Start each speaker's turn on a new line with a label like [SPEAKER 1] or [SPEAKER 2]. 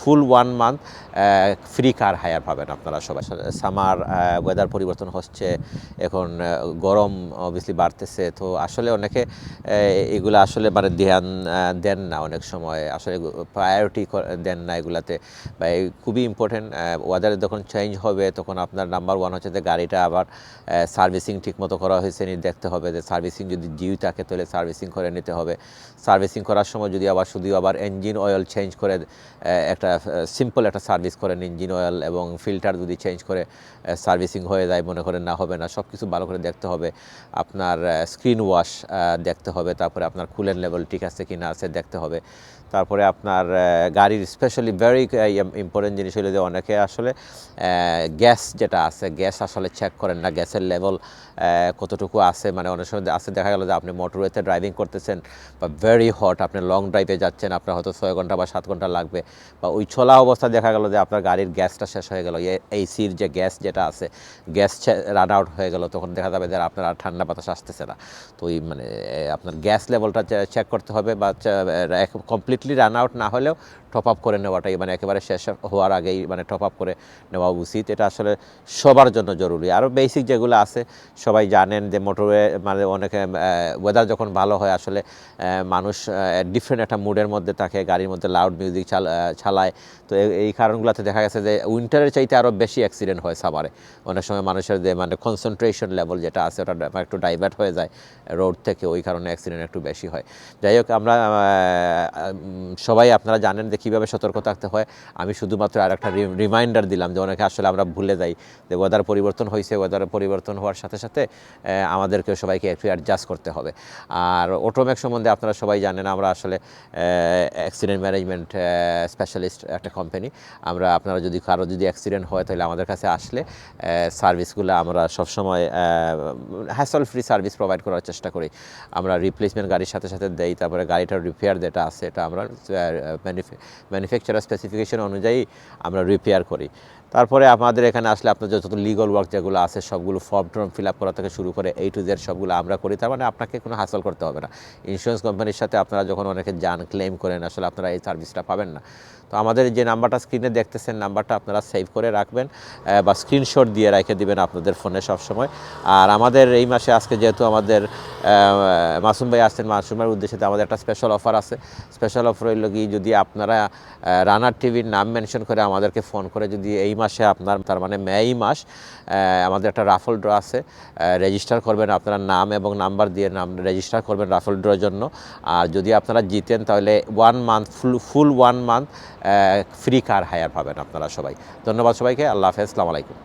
[SPEAKER 1] Full one month free car hire পাবেন আপনারা সবাই সামার ওয়েদার পরিবর্তন হচ্ছে, এখন গরম অবভিয়াসলি বাড়তেছে, তো আসলে অনেকে এগুলো আসলে মানে ধ্যান দেন না অনেক সময়। আসলে প্রায়োরিটি দেন না এগুলাতে। বা খুবই ইম্পর্টেন্ট ওয়েদার যখন চেঞ্জ হবে, তখন আপনার নাম্বার ওয়ান হচ্ছে যে গাড়িটা আবার সার্ভিসিং ঠিকমতো করা হয়েছে, নি দেখতে হবে যে সার্ভিসিং যদি জিউ থাকে, তাহলে সার্ভিসিং করে নিতে হবে। সার্ভিসিং করার সময় যদি আবার শুধু আবার ইঞ্জিন অয়েল চেঞ্জ করে একটা সিম্পল একটা সার্ভিস করেন ইঞ্জিন অয়েল এবং ফিল্টার যদি চেঞ্জ করে সার্ভিসিং হয়ে যায়, মনে করেন না হবে না সব কিছু ভালো করে দেখতে হবে। আপনার স্ক্রিন ওয়াশ দেখতে হবে। তারপরে আপনার কুলেন লেভেল ঠিক আছে কি না আছে দেখতে হবে। তারপরে আপনার গাড়ির স্পেশালি ভেরি ইম্পর্টেন্ট জিনিস হলো যে অনেকে আসলে গ্যাস যেটা আছে গ্যাস আসলে চেক করেন না গ্যাসের লেভেল কতটুকু আছে। মানে অনেক সময় আছে দেখা গেল যে আপনি মোটরওয়েতে ড্রাইভিং করতেছেন বা ভেরি হট আপনি লং ড্রাইভে যাচ্ছেন, আপনার হয়তো ছয় ঘণ্টা বা সাত ঘণ্টা লাগবে ওই ছোলা অবস্থা দেখা গেল যে আপনার গাড়ির গ্যাসটা শেষ হয়ে গেল। এইসির যে গ্যাস যেটা আছে, গ্যাস রান আউট হয়ে গেল, তখন দেখা যাবে যে আপনার আর ঠান্ডা বাতাস আসতেছে না। তো ওই মানে আপনার গ্যাস লেভেলটা চেক করতে হবে বা কমপ্লিটলি রান আউট না হলেও টপ আপ করে নেওয়াটাই মানে একেবারে শেষ হওয়ার আগেই মানে টপ আপ করে নেওয়া উচিত। এটা আসলে সবার জন্য জরুরি। আরও বেসিক যেগুলো আছে, সবাই জানেন যে মোটরওয়ে মানে অনেকে ওয়েদার যখন ভালো হয়, আসলে মানুষ ডিফারেন্ট একটা মুডের মধ্যে থাকে, গাড়ির মধ্যে লাউড মিউজিক চালায়। তো এই- কারণগুলোতে দেখা গেছে যে উইন্টারের চাইতে আরও বেশি অ্যাক্সিডেন্ট হয় সামারে অনেক সময় মানুষের যে মানে কনসেন্ট্রেশন লেভেল যেটা আছে, ওটা একটু ডাইভার্ট হয়ে যায় রোড থেকে, ওই কারণে অ্যাক্সিডেন্ট একটু বেশি হয়। যাই হোক, আমরা সবাই আপনারা জানেন যে কীভাবে সতর্ক থাকতে হয়। আমি শুধুমাত্র আর একটা রিমাইন্ডার দিলাম যে অনেকে আসলে আমরা ভুলে যাই যে ওয়েদার পরিবর্তন হয়েছে ওয়েদার পরিবর্তন হওয়ার সাথে সাথে আমাদেরকে সবাইকে একটু অ্যাডজাস্ট করতে হবে। আর অটোম্যাক সম্বন্ধে আপনারা সবাই জানেন, আমরা আসলে অ্যাক্সিডেন্ট ম্যানেজমেন্ট স্পেশালিস্ট একটা কোম্পানি আমরা আপনারা যদি কারও যদি অ্যাক্সিডেন্ট হয় তাহলে আমাদের কাছে আসলে সার্ভিসগুলো আমরা সবসময় হ্যাসল ফ্রি সার্ভিস প্রোভাইড করার চেষ্টা করি। আমরা রিপ্লেসমেন্ট গাড়ির সাথে সাথে দেই, তারপরে গাড়িটার রিপেয়ার যেটা আছে, এটা আমরা ম্যানুফ্যাকচারার স্পেসিফিকেশন অনুযায়ী আমরা রিপেয়ার করি। তারপরে আমাদের এখানে আসলে আপনার যত লিগাল ওয়ার্ক যেগুলো আছে, সবগুলো ফর্ম টর্ম ফিল আপ করা থেকে শুরু করে এই টু জেড সবগুলো আমরা করি। তার মানে আপনাকে কোনো হাসল করতে হবে না। ইন্স্যুরেন্স কোম্পানির সাথে আপনারা যখন অনেকে যান ক্লেম করেন, আসলে আপনারা এই সার্ভিসটা পাবেন না। তো আমাদের যে নাম্বারটা স্ক্রিনে দেখতেছেন নাম্বারটা আপনারা সেভ করে রাখবেন বা স্ক্রিনশট দিয়ে রেখে দিবেন আপনাদের ফোনে সবসময়। আর আমাদের এই মাসে আজকে যেহেতু আমাদের মাসুম ভাই আসছেন, মাসুম ভাইয়ের উদ্দেশ্যে আমাদের একটা স্পেশাল অফার আছে। স্পেশাল অফার হইল কি, যদি আপনারা রানার টিভির নাম মেনশন করে আমাদেরকে ফোন করে যদি এই মাসে আপনার, তার মানে মেই মাস আমাদের একটা রাফল ড্র আছে রেজিস্টার করবেন আপনার নাম এবং নাম্বার দিয়ে নাম রেজিস্টার করবেন রাফল ড্রর জন্য। আর যদি আপনারা জিতেন তাহলে one month full full one month free car hire পাবেন আপনারা সবাই। ধন্যবাদ সবাইকে, আল্লাহ হাফেজ আসসালামু আলাইকুম।